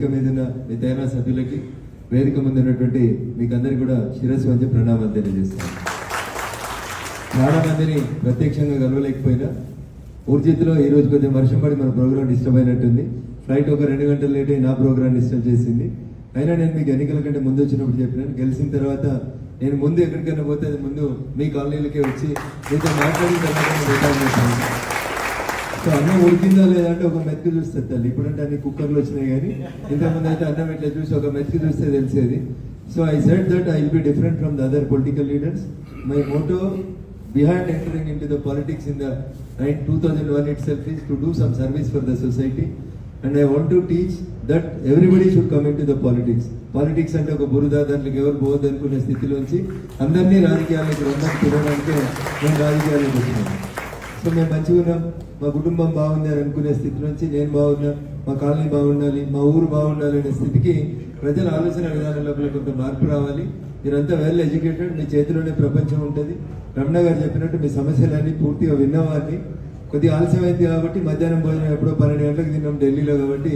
వేదిక మీద ఉన్న మిగతా సభ్యులకి వేదిక ముందు ఉన్నటువంటి మీకు అందరికీ కూడా శిరస్సు వంచి ప్రణామాలు తెలియజేస్తాను. చాలా మందిని ప్రత్యక్షంగా కలవలేకపోయినా ఊర్జిత్లో ఈ రోజు కొద్దిగా వర్షం పడి మన ప్రోగ్రాం డిస్టర్బ్ అయినట్టుంది. ఫ్లైట్ ఒక రెండు గంటలు లేట్ అయి నా ప్రోగ్రాం డిస్టర్బ్ చేసింది. అయినా నేను మీకు ఎన్నికల కంటే ముందు వచ్చినప్పుడు చెప్పినాను. గెలిచిన తర్వాత నేను ముందు ఎక్కడికైనా పోతే అది ముందు మీ కాలనీలకే వచ్చి మీతో మాట్లాడిన తర్వాత అన్నం ఉడికిందా లేదా అంటే ఒక మెతుకు చూస్తే తల్లి. ఇప్పుడంటే అన్ని కుక్కర్లు వచ్చినాయి కానీ ఇంతకుముందు అయితే అన్నం ఇట్లా చూసి ఒక మెతుకు చూస్తే తెలిసేది. So I said that I will be different from the other political leaders my motto behind entering into the politics in the night 2001 itself is to do some service for the society. And I want to teach that everybody should come into the politics. Politics అంటే ఒక బురద దాంట్లోకి ఎవరు పోవద్దు అనుకునే స్థితిలోంచి అందరినీ రాజకీయాలకు రమ్మని చూడడానికి నేను రాజకీయాలకు వచ్చినాను. సో మేము మంచిగా ఉన్నాం. మా కుటుంబం బాగుంది అని అనుకునే స్థితి నుంచి నేను బాగున్నా మా కాలనీ బాగుండాలి మా ఊరు బాగుండాలి అనే స్థితికి ప్రజల ఆలోచన విధానం లోపల కొంత మార్పు రావాలి. మీరంతా వెల్ ఎడ్యుకేటెడ్ మీ చేతిలోనే ప్రపంచం ఉంటుంది. రమణ గారు చెప్పినట్టు మీ సమస్యలన్నీ పూర్తిగా విన్నవారిని. కొద్దిగా ఆలస్యం అయింది కాబట్టి మధ్యాహ్నం భోజనం ఎప్పుడో పన్నెండు గంటలకు తిన్నాం ఢిల్లీలో కాబట్టి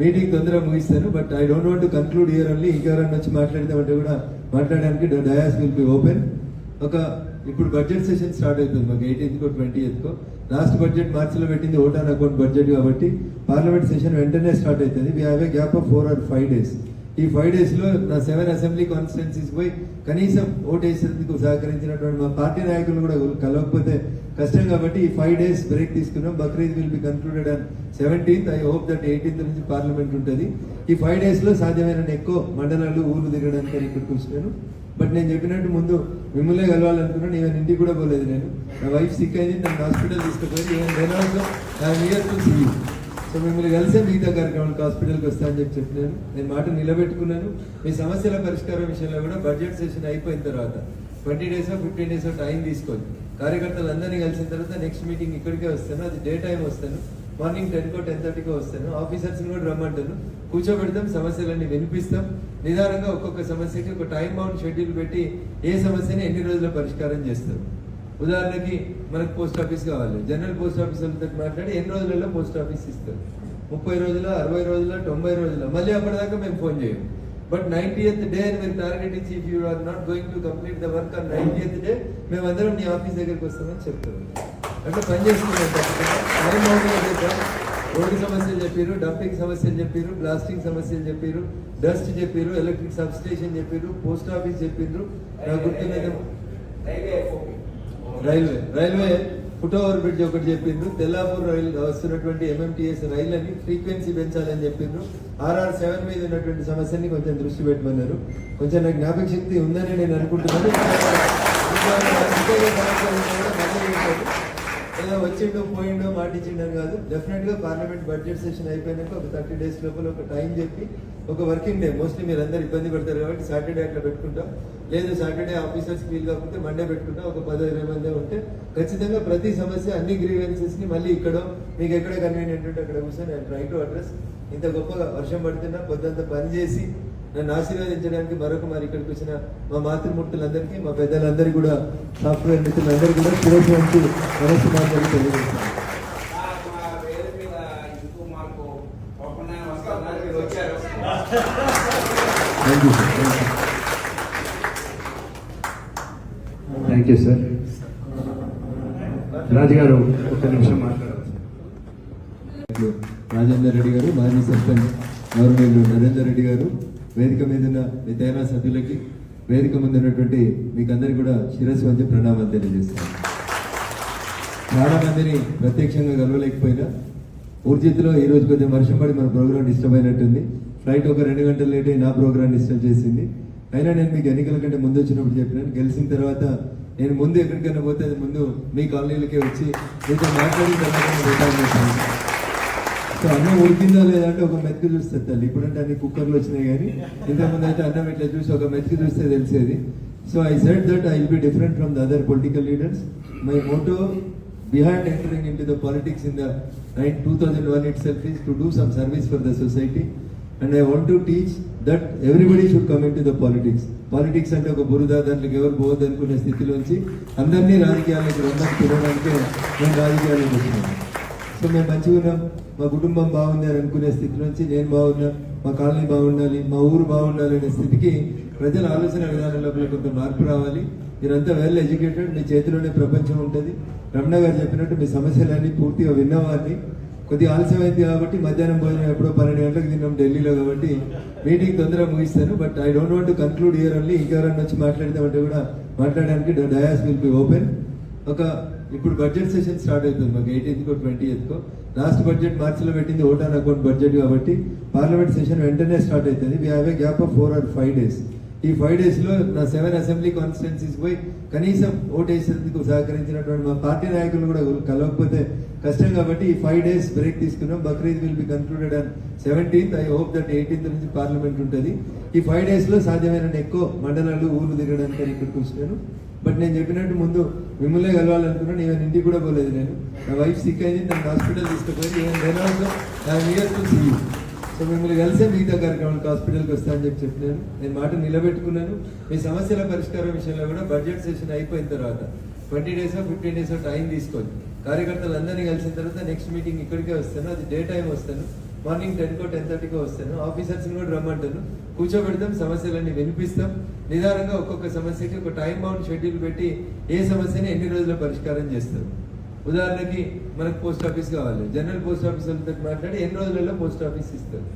మీటింగ్ తొందరగా ముగిస్తాను but I don't want conclude here only ఇంకెవరన్నా వచ్చి మాట్లాడతామంటే కూడా మాట్లాడడానికి డయాస్ విల్ బి ఓపెన్ ఒక ఇప్పుడు బడ్జెట్ సెషన్ స్టార్ట్ అవుతుంది. మాకు ఎయిటీన్త్ కో ట్వంటీ కో. లాస్ట్ బడ్జెట్ మార్చిలో పెట్టింది ఓటాన్ అకౌంట్ బడ్జెట్ కాబట్టి పార్లమెంట్ సెషన్ వెంటనే స్టార్ట్ అవుతుంది. We have a gap of four or five days ఈ ఫైవ్ డేస్లో నా సెవెన్ అసెంబ్లీ కాన్స్టిట్యున్సీస్ పోయి కనీసం ఓటు వేసేందుకు సహకరించినటువంటి మా పార్టీ నాయకులు కూడా కలవకపోతే కష్టం కాబట్టి ఈ ఫైవ్ డేస్ బ్రేక్ తీసుకున్నాం. Bakrid will be concluded and seventeenth I hope that eighteenth నుంచి పార్లమెంట్ ఉంటుంది. ఈ ఫైవ్ డేస్లో సాధ్యమైన ఎక్కువ మండలాలు ఊర్లు తిరగడానికి ఇక్కడికి వచ్చినాను బట్ నేను చెప్పినట్టు ముందు మిమ్మల్నే కలవాలనుకున్నాను ఈవెన్ ఇంటికి కూడా పోలేదు నేను. నా వైఫ్ సిక్ అయింది నన్ను hospital తీసుకుపోయింది even then also I'm here to see so మిమ్మల్ని కలిసే మిగతా కార్యక్రమానికి హాస్పిటల్కి వస్తాను అని చెప్పి చెప్పినాను. నేను మాట నిలబెట్టుకున్నాను. మీ సమస్యల పరిష్కారం విషయంలో కూడా బడ్జెట్ సెషన్ అయిపోయిన తర్వాత twenty days fifteen days time తీసుకొని కార్యకర్తలు అందరినీ కలిసిన తర్వాత నెక్స్ట్ మీటింగ్ ఇక్కడికే వస్తాను. అది డే టైం వస్తాను. మార్నింగ్ టెన్ కో టెన్ థర్టీకో వస్తాను. ఆఫీసర్స్ కూడా రమ్మంటాను. కూర్చోబెడతాం సమస్యలన్నీ వినిపిస్తాం. నిదానంగా ఒక్కొక్క సమస్యకి ఒక టైం బౌండ్ షెడ్యూల్ పెట్టి ఏ సమస్యని ఎన్ని రోజుల్లో పరిష్కారం చేస్తారు? ఉదాహరణకి మనకు పోస్ట్ ఆఫీస్ కావాలి. జనరల్ పోస్ట్ ఆఫీస్ మాట్లాడి ఎన్ని రోజులలో పోస్ట్ ఆఫీస్ ఇస్తారు? ముప్పై రోజుల అరవై రోజుల తొంభై రోజుల? మళ్ళీ అప్పటిదాకా మేము ఫోన్ చేయం బట్ నైన్టీఎత్ డే అని మీరు టార్గెట్ ఇచ్చి if you are not going to complete the work on ninetieth day మేము అందరం నీ ఆఫీస్ దగ్గరికి వస్తామని చెప్తాం అంటే పని రోడ్డు సమస్యలు చెప్పారు డంపింగ్ సమస్యలు చెప్పారు బ్లాస్టింగ్ సమస్యలు చెప్పారు డస్ట్ చెప్పారు ఎలక్ట్రిక్ సబ్ స్టేషన్ చెప్పారు పోస్ట్ ఆఫీస్ చెప్పారు నాకు గుర్తున్నది railway railway foot over bridge ఒకటి చెప్పిండ్రు తెల్లాపూర్ రైలు వస్తున్నటువంటి ఎంఎంటీఎస్ రైళ్ళని ఫ్రీక్వెన్సీ పెంచాలని చెప్పిండ్రు ఆర్ఆర్ సెవెన్ మీద ఉన్నటువంటి సమస్యని కొంచెం దృష్టి పెట్టమన్నారు. కొంచెం నాకు జ్ఞాపక శక్తి ఉందని నేను అనుకుంటున్నాను ఇంకా ఇంకా ఏ సమస్యలు ఉన్నా కూడా మళ్ళీ ఉంటారు. ఏదో వచ్చిండు పోయిండు మాటిచ్చిండు అని కాదు. డెఫినెట్గా పార్లమెంట్ బడ్జెట్ సెషన్ అయిపోయినాక ఒక థర్టీ డేస్ లోపల ఒక టైం చెప్పి ఒక వర్కింగ్ డే మోస్ట్లీ మీరు అందరు ఇబ్బంది పడతారు కాబట్టి సాటర్డే అట్లా పెట్టుకుంటాం. లేదు సాటర్డే ఆఫీసర్స్ వీలు కాకపోతే మండే పెట్టుకుంటాం. ఒక పది ఇరవై మంది ఉంటే ఖచ్చితంగా ప్రతి సమస్య అన్ని గ్రీవెన్సెస్ని మళ్ళీ ఇక్కడ మీకు ఎక్కడ కన్వీనియంట్ ఉంటే అక్కడ కూర్చొని నేను ట్రై టు అడ్రస్ ఇంత గొప్పగా వర్షం పడుతున్నా పొద్దంతా పని చేసి నన్ను ఆశీర్వదించడానికి మరొక మరి ఇక్కడికి వచ్చిన మా మాతృమూర్తులందరికీ మా పెద్దలందరికీ కూడా సాఫ్ట్వేర్ మిత్రులందరికీ కూడా శిరస్సు వంచి మనస్సు మాట్లాడి తెలియజేస్తాను. Thank you sir thank you sir Raju garu ఒక నిమిషం మాట్లాడారు? రాజేందర్ రెడ్డి గారు మాజీ సర్పంచ్ గవర్నమెంట్ నరేందర్ రెడ్డి గారు వేదిక మీద ఉన్న మిగతా సభ్యులకి వేదిక ముందు ఉన్నటువంటి మీకు అందరికీ కూడా శిరస్సు వంచి ప్రణామాలు తెలియజేస్తాను. చాలా మందిని ప్రత్యక్షంగా కలవలేకపోయినా ఊర్జిత్లో ఈ రోజు కొద్దిగా వర్షం పడి మన ప్రోగ్రామ్ డిస్టర్బ్ అయినట్టుంది. ఫ్లైట్ ఒక రెండు గంటలు లేట్ అయి నా ప్రోగ్రామ్ డిస్టర్బ్ చేసింది. అయినా నేను మీకు ఎన్నికల కంటే ముందు వచ్చినప్పుడు చెప్పినాను. గెలిచిన తర్వాత నేను ముందు ఎక్కడికైనా పోతే అది ముందు మీ కాలనీలకే వచ్చి మీతో మాట్లాడిన తర్వాత రిటర్న్ సో అన్నం ఉడికిందా లేదా అంటే ఒక మెతుకు చూస్తే తల్లి. ఇప్పుడంటే అన్ని కుక్కర్లు వచ్చినాయి కానీ ఇంతకుముందు అయితే అన్నం ఇట్లా చూసి ఒక మెతుకు చూస్తే తెలిసేది. So I said that I will be different from the other political leaders my motto behind entering into the politics in the nine two thousand one itself is to do some service for the society and I want to teach that everybody should come into the politics అంటే ఒక బురద దాంట్లోకి ఎవరు పోవద్దు అనుకునే స్థితిలోంచి అందరినీ రాజకీయాలకు రమ్మని తినడానికే నేను రాజకీయాలకు వచ్చినాను. సో మేము మంచిగా ఉన్నాం. మా కుటుంబం బాగుంది అని అనుకునే స్థితి నుంచి నేను బాగున్నా మా కాలనీ బాగుండాలి మా ఊరు బాగుండాలి అనే స్థితికి ప్రజల ఆలోచన విధానంలో కొంత మార్పు రావాలి. మీరంతా వెల్ ఎడ్యుకేటెడ్ మీ చేతిలోనే ప్రపంచం ఉంటుంది. రమణ గారు చెప్పినట్టు మీ సమస్యలన్నీ పూర్తిగా విన్నవారిని. కొద్దిగా ఆలస్యమైంది కాబట్టి మధ్యాహ్నం భోజనం ఎప్పుడో పన్నెండు గంటలకు తిన్నాం ఢిల్లీలో కాబట్టి మీటింగ్ తొందరగా ముగిస్తాను but I don't want conclude here only ఇంకెవరన్నా వచ్చి మాట్లాడతామంటే కూడా మాట్లాడడానికి డయాస్ విల్ బి ఓపెన్ ఒక ఇప్పుడు బడ్జెట్ సెషన్ స్టార్ట్ అవుతుంది. మాకు ఎయిటీన్త్కో ట్వంటీ కో. లాస్ట్ బడ్జెట్ మార్చిలో పెట్టింది ఓటాన్ అకౌంట్ బడ్జెట్ కాబట్టి పార్లమెంట్ సెషన్ వెంటనే స్టార్ట్ అవుతుంది. We have a gap of four or five days ఈ ఫైవ్ డేస్లో నా సెవెన్ అసెంబ్లీ కాన్స్టిట్యున్సీస్ పోయి కనీసం ఓటేసేందుకు సహకరించినటువంటి మా పార్టీ నాయకులు కూడా కలవకపోతే కష్టం కాబట్టి ఈ ఫైవ్ డేస్ బ్రేక్ తీసుకున్నాం. Bakrid will be concluded on seventeenth I hope that eighteenth నుంచి పార్లమెంట్ ఉంటుంది. ఈ ఫైవ్ డేస్లో సాధ్యమైన ఎక్కువ మండలాలు ఊర్లు తిరగడానికి ఇక్కడికి వచ్చినాను బట్ నేను చెప్పినట్టు ముందు మిమ్మల్నే కలవాలనుకున్నాను ఈవెన్ ఇంటికి కూడా పోలేదు నేను. నా వైఫ్ సిక్ అయింది నన్ను హాస్పిటల్ తీసుకుపోయి ఈవెన్ నేను ఆల్సో నా ఇయర్ టు సీ సో మిమ్మల్ని కలిసే మిగతా కార్యక్రమాలకు హాస్పిటల్కి వస్తా అని చెప్పి చెప్పినాను. నేను మాట నిలబెట్టుకున్నాను. మీ సమస్యల పరిష్కారం విషయంలో కూడా బడ్జెట్ సెషన్ అయిపోయిన తర్వాత twenty days fifteen days time తీసుకోండి కార్యకర్తలు అందరినీ కలిసిన తర్వాత నెక్స్ట్ మీటింగ్ ఇక్కడికే వస్తాను. అది డే టైం వస్తాను. మార్నింగ్ టెన్ కో టెన్ థర్టీకో వస్తాను. ఆఫీసర్స్ని కూడా రమ్మంటాను. కూర్చోబెడతాం సమస్యలన్నీ వినిపిస్తాం. నిదానంగా ఒక్కొక్క సమస్యకి ఒక టైం బౌండ్ షెడ్యూల్ పెట్టి ఏ సమస్యని ఎన్ని రోజుల్లో పరిష్కారం చేస్తారు? ఉదాహరణకి మనకు పోస్ట్ ఆఫీస్ కావాలి. జనరల్ పోస్ట్ ఆఫీస్ వాళ్ళతో మాట్లాడి ఎన్ని రోజులలో పోస్ట్ ఆఫీస్ ఇస్తారు?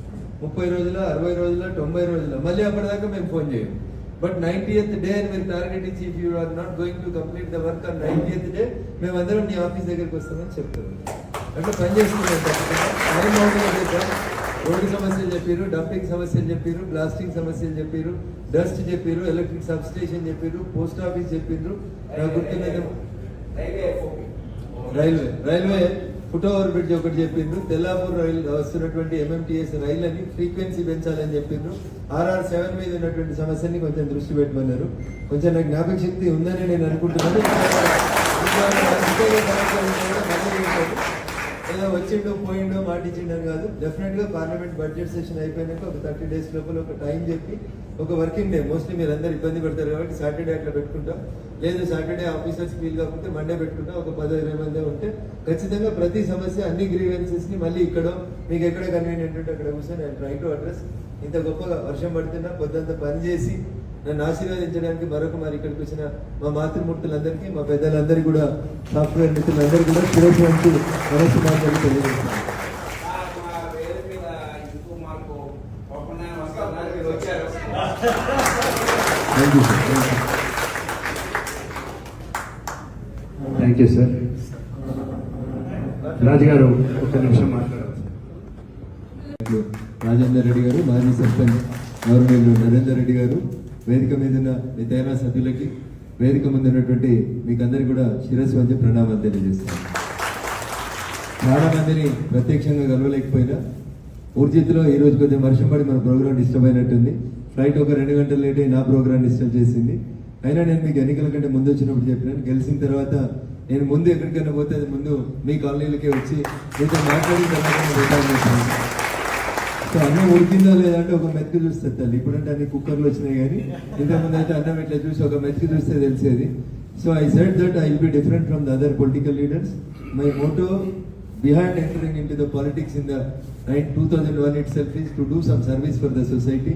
ముప్పై రోజుల అరవై రోజుల తొంభై రోజుల? మళ్ళీ అప్పటిదాకా మేము ఫోన్ చేయం. బట్ నైన్టీఎత్ డే అని మీరు టార్గెట్ ఇచ్చి if you are not going to complete the work on ninetieth day మేమందరం నీ ఆఫీస్ దగ్గరికి వస్తామని చెప్తాము అట్లా పని చేస్తున్నాం. టైం అవుతుంది రోడ్డు సమస్యలు చెప్పారు డంపింగ్ సమస్యలు చెప్పారు బ్లాస్టింగ్ సమస్యలు చెప్పారు డస్ట్ చెప్పారు ఎలక్ట్రిక్ సబ్ స్టేషన్ చెప్పారు పోస్ట్ ఆఫీస్ చెప్పారు. నాకు గుర్తున్నది railway railway foot over bridge ఒకటి చెప్పిండ్రు తెల్లాపూర్ రైలు వస్తున్నటువంటి ఎంఎంటీఎస్ రైళ్ళని ఫ్రీక్వెన్సీ పెంచాలని చెప్పిండ్రు ఆర్ఆర్ సెవెన్ మీద ఉన్నటువంటి సమస్యని కొంచెం దృష్టి పెట్టమన్నారు. కొంచెం నాకు జ్ఞాపక శక్తి ఉందని నేను అనుకుంటున్నాను. ఏదో వచ్చిండో పోయిండో మాటిచ్చిండో అని కాదు. డెఫినెట్గా పార్లమెంట్ బడ్జెట్ సెషన్ అయిపోయినాక ఒక థర్టీ డేస్ లోపల ఒక టైం చెప్పి ఒక వర్కింగ్ డే మోస్ట్లీ మీరు అందరు ఇబ్బంది పడతారు కాబట్టి సాటర్డే అట్లా పెట్టుకుంటాం. లేదు సాటర్డే ఆఫీసర్స్ ఫీల్ కాకపోతే మండే పెట్టుకుంటాం. ఒక పది ఇరవై మంది ఉంటే ఖచ్చితంగా ప్రతి సమస్య అన్ని గ్రీవెన్సెస్ని మళ్ళీ ఇక్కడ మీకు ఎక్కడ కన్వీనియంట్ ఉంటే అక్కడ కూర్చొని నేను ట్రై టు అడ్రస్ ఇంత గొప్పగా వర్షం పడుతున్నా పొద్దంతా పని చేసి నన్ను ఆశీర్వదించడానికి మరొక మరి ఇక్కడికి వచ్చిన మా మాతృమూర్తులందరికీ మా పెద్దలందరికీ కూడా సాఫ్ట్వేర్ మిత్రులందరికీ కూడా శిరస్సు వంటి మనస్సు మాటలు తెలియజేస్తాను thank you sir thank you thank you sir Raju garu ఒక నిమిషం ఇప్పుడు రాజేందర్ రెడ్డి గారు మాజీ సర్పంచ్ గౌరవనీయులు నరేందర్ రెడ్డి గారు వేదిక మీద ఉన్న నితైన సభ్యులకి వేదిక ముందు ఉన్నటువంటి మీకందరికీ కూడా శిరస్సు వంచి ప్రణామాలు తెలియజేస్తాను. చాలా మందిని ప్రత్యక్షంగా కలవలేకపోయినా ఊర్జిత్లో ఈ రోజు కొద్దిగా వర్షం పడి మన ప్రోగ్రామ్ డిస్టర్బ్ అయినట్టుంది. ఫ్లైట్ ఒక రెండు గంటలు లేట్ అయి నా ప్రోగ్రామ్ డిస్టర్బ్ చేసింది. అయినా నేను మీకు ఎన్నికల కంటే ముందు వచ్చినప్పుడు చెప్పినాను. గెలిచిన తర్వాత నేను ముందు ఎక్కడికైనా పోతే అది ముందు మీ కాలనీలకే వచ్చి మీతో మాట్లాడిన తర్వాత రిటర్న్ సో అన్నం ఉడికిందా లేదా అంటే ఒక మెతుకు చూస్తే తల్లి. ఇప్పుడంటే అన్ని కుక్కర్లు వచ్చినాయి కానీ ఇంతకుముందు అయితే అన్నం ఇట్లా చూసి ఒక మెతుకు చూస్తే తెలిసేది. So I said that I will be different from the other political leaders my motto behind entering into the politics in the nine two thousand one itself is to do some service for the society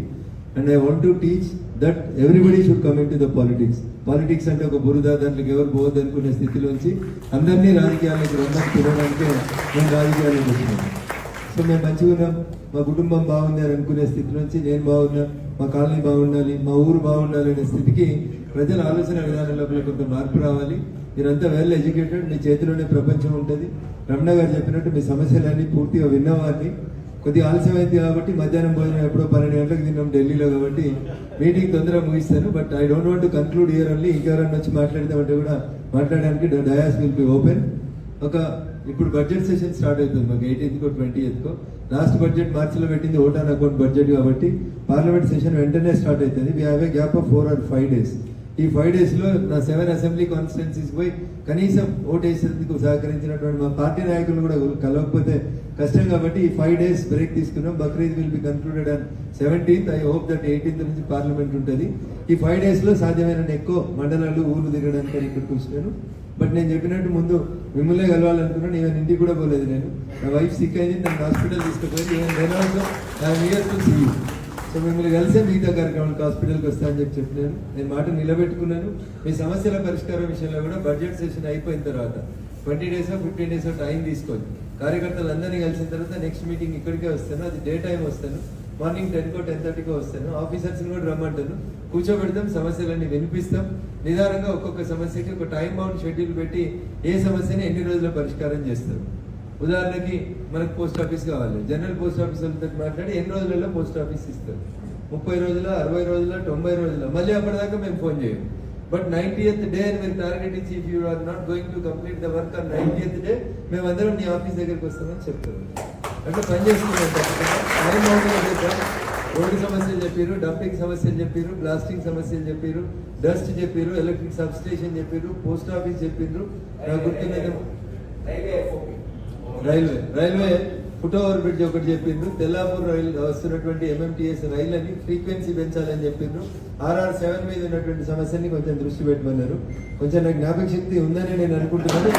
and I want to teach that everybody should come into the politics politics అంటే ఒక బురద దాంట్లోకి ఎవరు పోవద్దు అనుకునే స్థితిలోంచి అందరినీ రాజకీయాలకు రంగం చూడడానికి నేను రాజకీయాలకు వచ్చినాను. సో మేము మంచిగా ఉన్నాం మా కుటుంబం బాగుంది అని అనుకునే స్థితి నుంచి నేను బాగున్నా మా కాలనీ బాగుండాలి మా ఊరు బాగుండాలి అనే స్థితికి ప్రజల ఆలోచన విధానంలో కొంత మార్పు రావాలి. మీరంతా వెల్ ఎడ్యుకేటెడ్ మీ చేతిలోనే ప్రపంచం ఉంటుంది. రమణ గారు చెప్పినట్టు మీ సమస్యలన్నీ పూర్తిగా విన్నవారిని. కొద్దిగా ఆలస్యమైంది కాబట్టి మధ్యాహ్నం భోజనం ఎప్పుడో పన్నెండు గంటలకు తిన్నాం ఢిల్లీలో కాబట్టి మీటింగ్ తొందరగా ముగిస్తాను but I don't want conclude conclude here only ఇంకెవరన్నా వచ్చి మాట్లాడతామంటే కూడా మాట్లాడడానికి డయాస్ విల్ బి ఓపెన్ ఒక ఇప్పుడు బడ్జెట్ సెషన్ స్టార్ట్ అవుతుంది మాకు ఎయిటీన్త్ కో ట్వంటీ కో. లాస్ట్ బడ్జెట్ మార్చిలో పెట్టింది ఓటాన్ అకౌంట్ బడ్జెట్ కాబట్టి పార్లమెంట్ సెషన్ వెంటనే స్టార్ట్ అవుతుంది. We have a gap of four or five days ఈ ఫైవ్ డేస్లో నా సెవెన్ అసెంబ్లీ కాన్స్టిట్యున్సీస్ పోయి కనీసం ఓటేసేందుకు సహకరించినటువంటి మా పార్టీ నాయకులు కూడా కలవకపోతే కష్టం కాబట్టి ఈ ఫైవ్ డేస్ బ్రేక్ తీసుకున్నాం. Bakrid will be concluded and seventeenth I hope that eighteenth నుంచి పార్లమెంట్ ఉంటుంది. ఈ ఫైవ్ డేస్లో సాధ్యమైన ఎక్కువ మండలాలు ఊర్లు తిరగడానికి అని ఇక్కడికి వచ్చినాను బట్ నేను చెప్పినట్టు ముందు మిమ్మల్నే కలవాలనుకున్నాను. ఈవెన్ ఇంటికి కూడా పోలేదు నేను. నా వైఫ్ సిక్ అయింది. నన్ను హాస్పిటల్ తీసుకుపోయింది. ఈవెన్ నేను also I'm here to see so మిమ్మల్ని కలిసే మిగతా కార్యక్రమానికి హాస్పిటల్కి వస్తా అని చెప్పి చెప్పినాను. నేను మాట నిలబెట్టుకున్నాను. మీ సమస్యల పరిష్కారం విషయంలో కూడా బడ్జెట్ సెషన్ అయిపోయిన తర్వాత twenty days fifteen days time తీసుకోండి. కార్యకర్తలు అందరినీ కలిసిన తర్వాత నెక్స్ట్ మీటింగ్ ఇక్కడికే వస్తాను. అది డే టైం వస్తాను. మార్నింగ్ టెన్ కో టెన్ థర్టీకో వస్తాను. ఆఫీసర్స్ని కూడా రమ్మంటాను. కూర్చోబెడతాం సమస్యలన్నీ వినిపిస్తాం. నిదానంగా ఒక్కొక్క సమస్యకి ఒక టైం బౌండ్ షెడ్యూల్ పెట్టి ఏ సమస్యని ఎన్ని రోజుల్లో పరిష్కారం చేస్తారు? ఉదాహరణకి మనకు పోస్ట్ ఆఫీస్ కావాలి. జనరల్ పోస్ట్ ఆఫీస్ వాళ్ళతో మాట్లాడి ఎన్ని రోజులలో పోస్ట్ ఆఫీస్ ఇస్తారు? ముప్పై రోజుల అరవై రోజుల తొంభై రోజుల? మళ్ళీ అప్పటిదాకా మేము ఫోన్ చేయము బట్ నైన్టీఎత్ డే అని మీరు టార్గెట్ ఇచ్చి if you are not going to complete the work on ninetieth day మేము అందరం నీ ఆఫీస్ దగ్గరికి వస్తామని చెప్తాము అంటే పని చేసుకున్నాం టైం అవుతుంది రోడ్డు సమస్యలు చెప్పారు డంపింగ్ సమస్యలు చెప్పారు బ్లాస్టింగ్ సమస్యలు చెప్పారు డస్ట్ చెప్పారు ఎలక్ట్రిక్ సబ్ స్టేషన్ చెప్పారు పోస్ట్ ఆఫీస్ చెప్పారు. నాకు గుర్తున్నది రైల్వే. రైల్వే రైల్వే బ్రిడ్జ్ ఒకటి చెప్పిండ్రు. తెల్లాపూర్ రైలు వస్తున్నటువంటి ఎంఎంటీఎస్ రైళ్ళని ఫ్రీక్వెన్సీ పెంచాలని చెప్పిండ్రు. ఆర్ఆర్ సెవెన్ మీద ఉన్నటువంటి సమస్యని కొంచెం దృష్టి పెట్టమన్నారు. కొంచెం నాకు జ్ఞాపక శక్తి ఉందని నేను అనుకుంటున్నాను.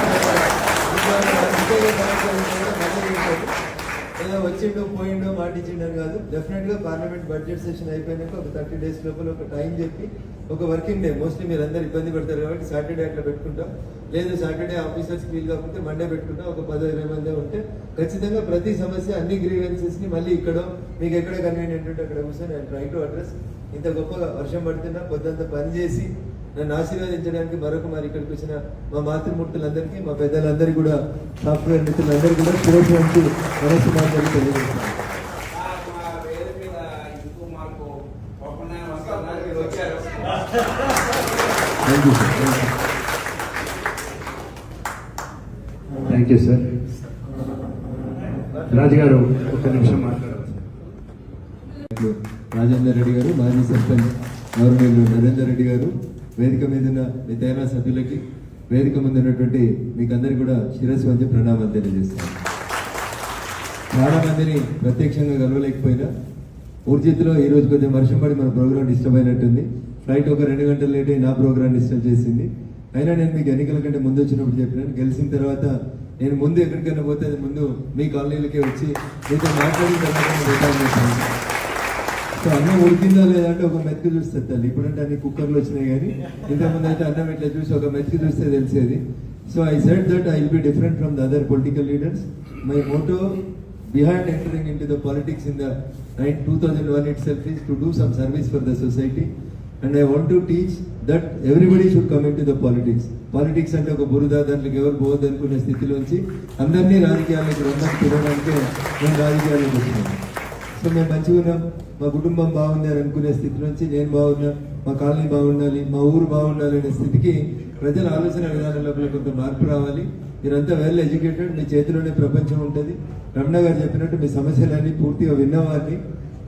ఏదో వచ్చిండో పోయిండో మాటిచ్చిండో కాదు. డెఫినెట్గా పార్లమెంట్ బడ్జెట్ సెషన్ అయిపోయినాక ఒక థర్టీ డేస్ లోపల ఒక టైం చెప్పి ఒక వర్కింగ్ డే మోస్ట్లీ మీరు అందరు ఇబ్బంది పడతారు కాబట్టి సాటర్డే అట్లా పెట్టుకుంటాం. లేదు సాటర్డే ఆఫీసర్స్ ఫీల్ కాకపోతే మండే పెట్టుకుంటాం. ఒక పది ఇరవై మంది ఉంటే ఖచ్చితంగా ప్రతి సమస్య అన్ని గ్రీవెన్సెస్ని మళ్ళీ ఇక్కడ మీకు ఎక్కడ కన్వీనియంట్ ఉంటే అక్కడ కూర్చొని నేను ట్రై టు అడ్రస్ ఇంత గొప్పగా వర్షం పడుతున్నా పొద్దంతా పని చేసి నన్ను ఆశీర్వదించడానికి మరొక మరి ఇక్కడికి వచ్చిన మా మాతృమూర్తులందరికీ మా పెద్దలందరికీ కూడా సాఫ్ట్వేర్ మిత్రులందరికీ కూడా శిరోజు మనసు మాత్రం ఆ, మా వేదిక మీద ఇంకో మాకు పవన్ వస్తున్నారు మీరు వచ్చారు thank you sir thank you sir Raju garu ఒక నిమిషం మాట్లాడాలి రాజేందర్ రెడ్డి గారు మాజీ సర్పంచ్ గౌరవనీయులు నరేందర్ రెడ్డి గారు వేదిక మీద మీ మిగతా సభ్యులకి వేదిక ముందు ఉన్నటువంటి మీకందరికీ కూడా శిరస్సు వంచి ప్రణామాలు తెలియజేస్తాను. చాలా మందిని ప్రత్యక్షంగా కలవలేకపోయినా ఊర్జిత్లో ఈ రోజు కొద్దిగా వర్షం పడి మన ప్రోగ్రాం డిస్టర్బ్ అయినట్టుంది. ఫ్లైట్ ఒక రెండు గంటలు లేట్ అయి నా ప్రోగ్రామ్ డిస్టర్బ్ చేసింది. అయినా నేను మీకు ఎన్నికల కంటే ముందు వచ్చినప్పుడు చెప్పినాను. గెలిచిన తర్వాత నేను ముందు ఎక్కడికైనా పోతే అది ముందు మీ కాలనీలకే వచ్చి మీతో మాట్లాడిన తర్వాత రిటర్న్ సో అన్నం ఉడికిందా లేదా అంటే ఒక మెతుకు చూస్తే తల్లి ఇప్పుడంటే అన్ని కుక్కర్లు వచ్చినాయి కానీ ఇంతకుముందు అయితే అన్నం ఇట్లా చూసి ఒక మెతుకు చూస్తే తెలిసేది. So I said that I will be different from the other political leaders my motto behind entering into the politics in the nine two thousand one itself is to do some service for the society and I want to teach that everybody should come into the politics. Politics అంటే ఒక బురద దాంట్లోకి ఎవరు పోవద్దు అనుకునే స్థితిలోంచి అందరినీ రాజకీయాలకు రమ్మని తిరగడానికి నేను రాజకీయాలకు వచ్చినాను. సో మేము మంచిగా ఉన్నాం. మా కుటుంబం బాగుంది అని అనుకునే స్థితి నుంచి నేను బాగున్నా మా కాలనీ బాగుండాలి మా ఊరు బాగుండాలి అనే స్థితికి ప్రజల ఆలోచన విధానం లోపల కొంత మార్పు రావాలి. మీరంతా వెల్ ఎడ్యుకేటెడ్ మీ చేతిలోనే ప్రపంచం ఉంటుంది. రమణ గారు చెప్పినట్టు మీ సమస్యలన్నీ పూర్తిగా విన్నవారిని.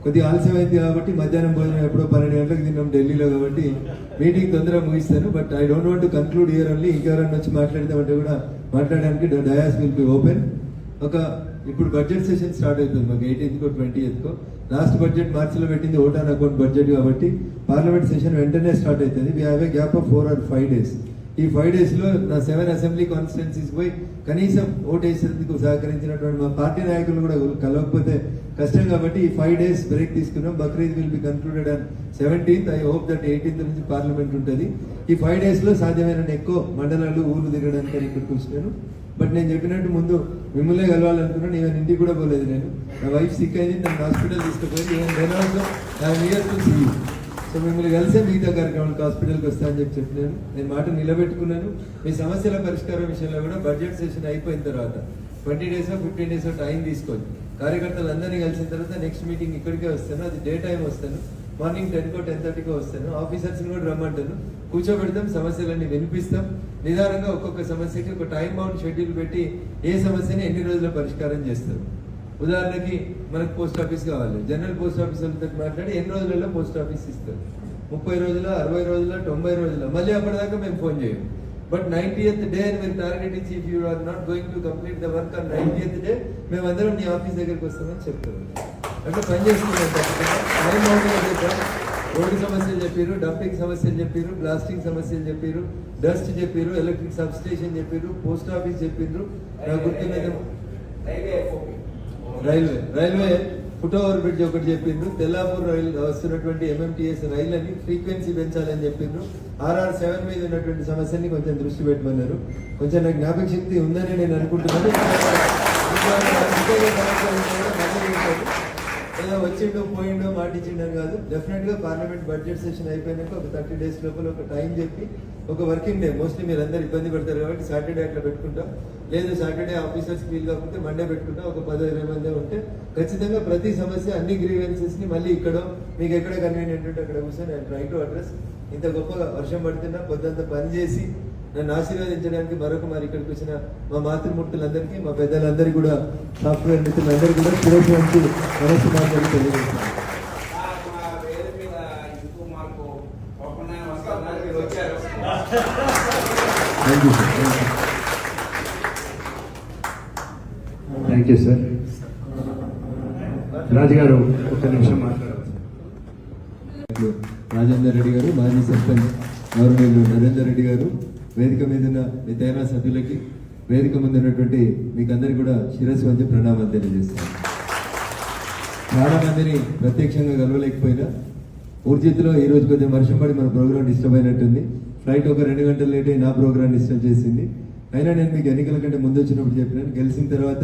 కొద్దిగా ఆలస్యం అయింది కాబట్టి మధ్యాహ్నం భోజనం ఎప్పుడో పన్నెండు గంటలకు తిన్నాం ఢిల్లీలో కాబట్టి మీటింగ్ తొందరగా ముగిస్తాను. But I don't want to conclude here only ఇంకెవరన్నా వచ్చి మాట్లాడదామంటే కూడా మాట్లాడడానికి డయాస్ విల్ బి ఓపెన్. ఒక ఇప్పుడు బడ్జెట్ సెషన్ స్టార్ట్ అవుతుంది మాకు ఎయిటీన్త్ ట్వంటీఎత్కో ట్వంటీ లాస్ట్ బడ్జెట్ మార్చిలో పెట్టింది ఓటాన్ అకౌంట్ బడ్జెట్ కాబట్టి పార్లమెంట్ సెషన్ వెంటనే స్టార్ట్ అవుతుంది. We have a gap of four or five days ఈ ఫైవ్ డేస్లో నా సెవెన్ అసెంబ్లీ కాన్స్టిట్యున్సీస్ పోయి కనీసం ఓటేసేందుకు సహకరించినటువంటి మా పార్టీ నాయకులు కూడా కలవకపోతే కష్టం కాబట్టి ఈ ఫైవ్ డేస్ బ్రేక్ తీసుకున్నాం. Bakrid will be concluded on seventeenth I hope that eighteenth నుంచి పార్లమెంట్ ఉంటుంది. ఈ ఫైవ్ డేస్లో సాధ్యమైన ఎక్కువ మండలాలు ఊర్లు తిరగడానికి అని ఇక్కడికి వచ్చినాను బట్ నేను చెప్పినట్టు ముందు మిమ్మల్నే కలవాలనుకున్నాను ఈవెన్ ఇంటికి కూడా పోలేదు నేను. నా వైఫ్ సిక్ అయింది. నన్ను హాస్పిటల్ తీసుకుపోయింది. ఈవెన్ నేను also I'm here to see so మిమ్మల్ని కలిసే మిగతా కార్యక్రమాలకు హాస్పిటల్కి వస్తా అని చెప్పి చెప్పినాను. నేను మాట నిలబెట్టుకున్నాను. మీ సమస్యల పరిష్కారం విషయంలో కూడా బడ్జెట్ సెషన్ అయిపోయిన తర్వాత twenty days fifteen days time తీసుకొని కార్యకర్తలు అందరినీ కలిసిన తర్వాత నెక్స్ట్ మీటింగ్ ఇక్కడికే వస్తాను. అది డే టైం వస్తాను. మార్నింగ్ టెన్ కో టెన్ థర్టీకో వస్తాను. ఆఫీసర్స్ని కూడా రమ్మంటాను. కూర్చోబెడతాం. సమస్యలన్నీ వినిపిస్తాం. నిదానంగా ఒక్కొక్క సమస్యకి ఒక టైం బౌండ్ షెడ్యూల్ పెట్టి ఏ సమస్యని ఎన్ని రోజుల్లో పరిష్కారం చేస్తారు ఉదాహరణకి మనకు పోస్ట్ ఆఫీస్ కావాలి జనరల్ పోస్ట్ ఆఫీస్ వాళ్ళతో మాట్లాడి ఎన్ని రోజులలో పోస్ట్ ఆఫీస్ ఇస్తారు ముప్పై రోజుల అరవై రోజుల తొంభై రోజుల మళ్ళీ అప్పటిదాకా మేము ఫోన్ చేయం బట్ నైన్టీఎత్ డే అని మీరు టార్గెట్ ఇచ్చి if you are not going to complete the work on ninetieth day మేమందరం నీ ఆఫీస్ దగ్గరికి వస్తామని చెప్తారు అంటే పని. టైం అవుతుందో చెప్పాం రోడ్డు సమస్యలు చెప్పారు డంపింగ్ సమస్యలు చెప్పారు బ్లాస్టింగ్ సమస్యలు చెప్పారు డస్ట్ చెప్పారు ఎలక్ట్రిక్ సబ్ స్టేషన్ చెప్పారు పోస్ట్ ఆఫీస్ చెప్పిండ్రు నాకు గుర్తున్నది రైల్వే రైల్వే రైల్వే బ్రిడ్జ్ ఒకటి చెప్పిండ్రు. తెల్లాపూర్ రైలు వస్తున్నటువంటి ఎంఎంటీఎస్ రైళ్ళని ఫ్రీక్వెన్సీ పెంచాలని చెప్పిండ్రు. ఆర్ఆర్ సెవెన్ మీద ఉన్నటువంటి సమస్యని కొంచెం దృష్టి పెట్టమన్నారు. కొంచెం నాకు జ్ఞాపక శక్తి ఉందని నేను అనుకుంటున్నాను. ఏదో వచ్చిండు పోయిండు మాటిచ్చిండు అని కాదు. డెఫినెట్గా పార్లమెంట్ బడ్జెట్ సెషన్ అయిపోయినాక ఒక థర్టీ డేస్ లోపల ఒక టైం చెప్పి ఒక వర్కింగ్ డే మోస్ట్లీ మీరు అందరు ఇబ్బంది పడతారు కాబట్టి సాటర్డే అట్లా పెట్టుకుంటాం. లేదు సాటర్డే ఆఫీసర్స్ వీలు కాకపోతే మండే పెట్టుకుంటాం. ఒక పది ఇరవై మంది ఉంటే ఖచ్చితంగా ప్రతి సమస్య అన్ని గ్రీవెన్సెస్ని మళ్ళీ ఇక్కడ మీకు ఎక్కడ కన్వీనియంట్ ఉంటే అక్కడ కూర్చొని నేను ట్రై టు అడ్రస్ ఇంత గొప్పగా వర్షం పడుతున్నా పొద్దంత పని చేసి నన్ను ఆశీర్వదించడానికి మరొక మరి ఇక్కడికి వచ్చిన మా మాతృమూర్తులందరికీ మా పెద్దలందరికీ కూడా సాఫ్ట్వేర్ మిత్రులందరికీ కూడా వంచి మనస్సు మాట్లాడి తెలియజేస్తాను thank you sir thank you sir Raju garu ఒక నిమిషం మాట్లాడవచ్చు రాజేందర్ రెడ్డి గారు మాజీ సర్పంచ్ గౌరవనీయులు నరేందర్ రెడ్డి గారు వేదిక మీద ఉన్న మిగతా సభ్యులకి వేదిక ముందు ఉన్నటువంటి మీకు అందరికీ కూడా శిరస్సు వంచి ప్రణామాలు తెలియజేస్తాను. చాలా మందిని ప్రత్యక్షంగా కలవలేకపోయినా ఊర్జిత్లో ఈ రోజు కొంచెం వర్షం పడి మన ప్రోగ్రామ్ డిస్టర్బ్ అయినట్టుంది. ఫ్లైట్ ఒక రెండు గంటలు లేట్ అయి నా ప్రోగ్రామ్ డిస్టర్బ్ చేసింది. అయినా నేను మీకు ఎన్నికల కంటే ముందు వచ్చినప్పుడు చెప్పినాను. గెలిచిన తర్వాత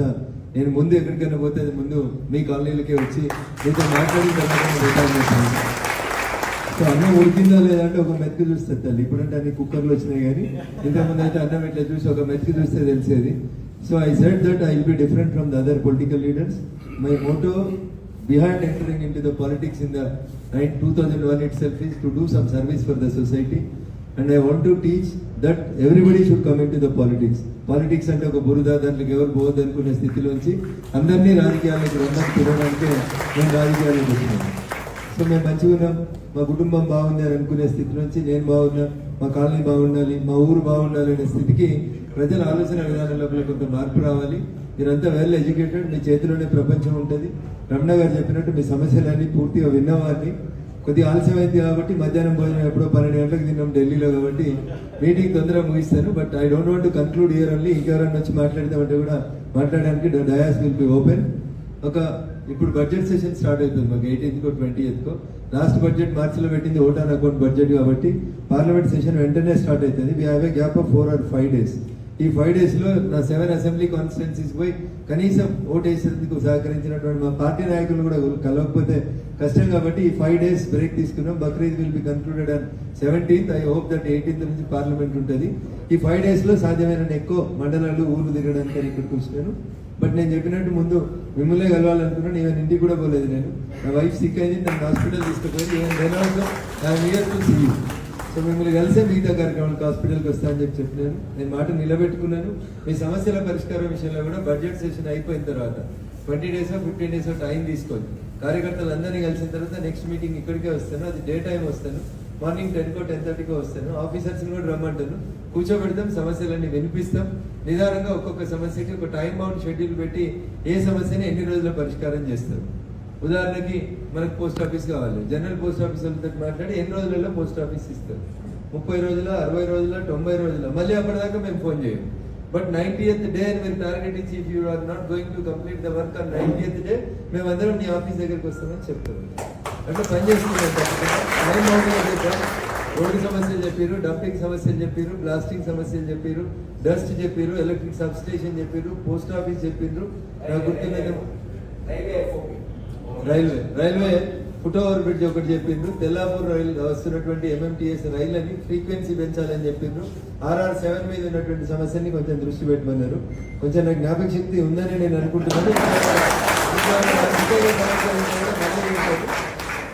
నేను ముందు ఎక్కడికైనా పోతే అది ముందు మీ కాలనీలకే వచ్చి మీతో మాట్లాడిన తర్వాత రిటర్న్ చేస్తాను. సో అన్నం ఉడికిందా లేదా అంటే ఒక మెతుకు చూస్తే తల్లి. ఇప్పుడంటే అన్ని కుక్కర్లు వచ్చినాయి కానీ ఇంతకుముందు అయితే అన్నం ఇట్లా చూసి ఒక మెతుకు చూస్తే తెలిసేది. So I said that I will be different from the other political leaders my motto behind entering into the politics in the nine two thousand one itself is to do some service for the society and I want to teach that everybody should come into the politics politics అంటే ఒక బురద దాంట్లోకి ఎవరు పోవద్దు అనుకునే స్థితిలోంచి అందరినీ రాజకీయాలకు రంగం చూడడానికి నేను రాజకీయాలకు వచ్చినాను. సో మేము మంచిగా ఉన్నాం. మా కుటుంబం బాగుంది అని అనుకునే స్థితి నుంచి నేను బాగున్నా మా కాలనీ బాగుండాలి మా ఊరు బాగుండాలి అనే స్థితికి ప్రజల ఆలోచన విధానం లోపల కొంత మార్పు రావాలి. మీరంతా వెల్ ఎడ్యుకేటెడ్ మీ చేతిలోనే ప్రపంచం ఉంటుంది. రమణ గారు చెప్పినట్టు మీ సమస్యలన్నీ పూర్తిగా విన్నవారిని. కొద్దిగా ఆలస్యమైంది కాబట్టి మధ్యాహ్నం భోజనం ఎప్పుడో పన్నెండు గంటలకు తిన్నాం ఢిల్లీలో కాబట్టి మీటింగ్ తొందరగా ముగిస్తాను but I don't want conclude here only ఇంకెవరన్నా వచ్చి మాట్లాడదామంటే కూడా మాట్లాడడానికి డయాస్ విల్ బి ఓపెన్ ఒక ఇప్పుడు బడ్జెట్ సెషన్ స్టార్ట్ అవుతుంది. మాకు ఎయిటీన్త్ కో ట్వంటీ కో. లాస్ట్ బడ్జెట్ మార్చిలో పెట్టింది ఓటాన్ అకౌంట్ బడ్జెట్ కాబట్టి పార్లమెంట్ సెషన్ వెంటనే స్టార్ట్ అవుతుంది. We have a gap of four or five days ఈ ఫైవ్ డేస్లో నా సెవెన్ అసెంబ్లీ కాన్స్టిట్యున్సీస్ పోయి కనీసం ఓటేసేందుకు వేసేందుకు సహకరించినటువంటి మా పార్టీ నాయకులు కూడా కలవకపోతే కష్టం కాబట్టి ఈ ఫైవ్ డేస్ బ్రేక్ తీసుకున్నాం. Bakrid will be concluded on seventeenth I hope that eighteenth నుంచి పార్లమెంట్ ఉంటుంది. ఈ ఫైవ్ డేస్లో సాధ్యమైన ఎక్కువ మండలాలు ఊర్లు తిరగడానికి నేను ఇక్కడికి వచ్చినాను బట్ నేను చెప్పినట్టు ముందు మిమ్మల్నే కలవాలనుకున్నాను ఈవెన్ ఇంటికి కూడా పోలేదు నేను. నా వైఫ్ సిక్ అయింది నన్ను హాస్పిటల్ తీసుకుపోయింది. ఈవెన్ నేను also here to see so మిమ్మల్ని కలిసే మిగతా కార్యక్రమానికి హాస్పిటల్కి వస్తా అని చెప్పి చెప్పినాను. నేను మాట నిలబెట్టుకున్నాను. మీ సమస్యల పరిష్కారం విషయంలో కూడా బడ్జెట్ సెషన్ అయిపోయిన తర్వాత twenty days fifteen days time తీసుకొని కార్యకర్తలు అందరినీ కలిసిన తర్వాత నెక్స్ట్ మీటింగ్ ఇక్కడికే వస్తాను. అది డే టైం వస్తాను. మార్నింగ్ టెన్ కో టెన్ థర్టీకో వస్తాను. ఆఫీసర్స్ కూడా రమ్మంటాను. కూర్చోబెడతాం సమస్యలన్నీ వినిపిస్తాం. నిదానంగా ఒక్కొక్క సమస్యకి ఒక టైం బౌండ్ షెడ్యూల్ పెట్టి ఏ సమస్యని ఎన్ని రోజుల్లో పరిష్కారం చేస్తారు? ఉదాహరణకి మనకు పోస్ట్ ఆఫీస్ కావాలి. జనరల్ పోస్ట్ ఆఫీస్ వాళ్ళతో మాట్లాడి ఎన్ని రోజులలో పోస్ట్ ఆఫీస్ ఇస్తారు? ముప్పై రోజుల అరవై రోజుల తొంభై రోజుల? మళ్ళీ అప్పటిదాకా మేము ఫోన్ చేయం. బట్ నైన్టీఎత్ డే అని మీరు టార్గెట్ ఇచ్చి if you are not going to complete the work on ninetieth day మేమందరం మీ ఆఫీస్ దగ్గరికి వస్తామని చెప్తున్నాం అంటే పని చేసుకుంటాం తప్పకుండా. టైం అవుతుందో చెప్పాం. రోడ్డు సమస్యలు చెప్పారు డంపింగ్ సమస్యలు చెప్పారు బ్లాస్టింగ్ సమస్యలు చెప్పారు డస్ట్ చెప్పారు ఎలక్ట్రిక్ సబ్ స్టేషన్ చెప్పారు పోస్ట్ ఆఫీస్ చెప్పిండ్రు నాకు గుర్తున్నది railway railway railway foot over bridge ఒకటి చెప్పిండ్రు తెల్లాపూర్ రైలు వస్తున్నటువంటి ఎంఎంటీఎస్ రైళ్ళని ఫ్రీక్వెన్సీ పెంచాలని చెప్పిండ్రు ఆర్ఆర్ సెవెన్ మీద ఉన్నటువంటి సమస్యని కొంచెం దృష్టి పెట్టమన్నారు. కొంచెం నాకు జ్ఞాపక శక్తి ఉందని నేను అనుకుంటున్నాను.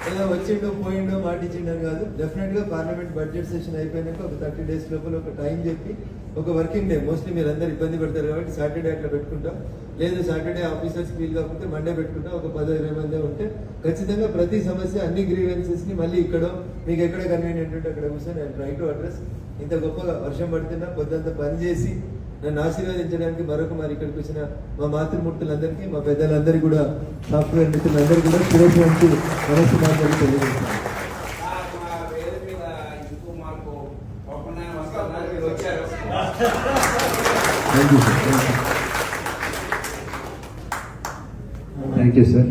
ఏదో వచ్చిండు పోయిండు మాటిచ్చిండు అని కాదు. డెఫినెట్గా పార్లమెంట్ బడ్జెట్ సెషన్ అయిపోయినాక ఒక థర్టీ డేస్ లోపల ఒక టైం చెప్పి ఒక వర్కింగ్ డే మోస్ట్లీ మీరు అందరు ఇబ్బంది పడతారు కాబట్టి సాటర్డే అట్లా పెట్టుకుంటాం. లేదు సాటర్డే ఆఫీసర్స్ ఫీల్ కాకపోతే మండే పెట్టుకుంటాం. ఒక పది ఇరవై మంది ఉంటే ఖచ్చితంగా ప్రతి సమస్య అన్ని గ్రీవెన్సెస్ని మళ్ళీ ఇక్కడ మీకు ఎక్కడ కన్వీనియంట్ ఉంటే అక్కడ కూర్చొని నేను ట్రై టు అడ్రస్ ఇంత గొప్పగా వర్షం పడుతున్నా పొద్దంతా పని చేసి నన్ను ఆశీర్వదించడానికి మరొక మరి ఇక్కడికి వచ్చిన మా మాతృమూర్తులందరికీ మా పెద్దలందరికీ కూడా సాఫ్ట్వేర్ మిత్రులందరికీ కూడా శిరస్సు వంచి మనస్సు మాత్రం తెలియజేస్తాను. Thank you sir thank you thank you sir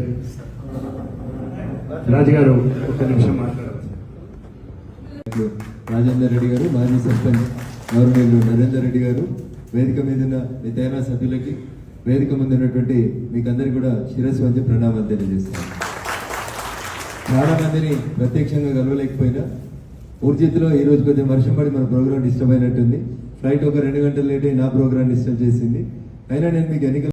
Raju garu ఒక్క నిమిషం మాట్లాడాలి సార్ రాజేందర్ రెడ్డి గారు మాజీ సర్పంచ్ గౌరవనీయులు నరేందర్ రెడ్డి గారు వేదిక మీద ఉన్న నితైన సభ్యులకి వేదిక ముందు ఉన్నటువంటి మీకందరికీ కూడా శిరస్సు వంచి ప్రణామాలు తెలియజేస్తాను. చాలా మందిని ప్రత్యక్షంగా కలవలేకపోయినా ఊర్జిత్లో ఈ రోజు కొద్దిగా వర్షం పడి మన ప్రోగ్రామ్ డిస్టర్బ్ అయినట్టుంది. ఫ్లైట్ ఒక రెండు గంటలు లేట్ అయి నా ప్రోగ్రామ్ డిస్టర్బ్ చేసింది. అయినా నేను మీకు ఎన్నికల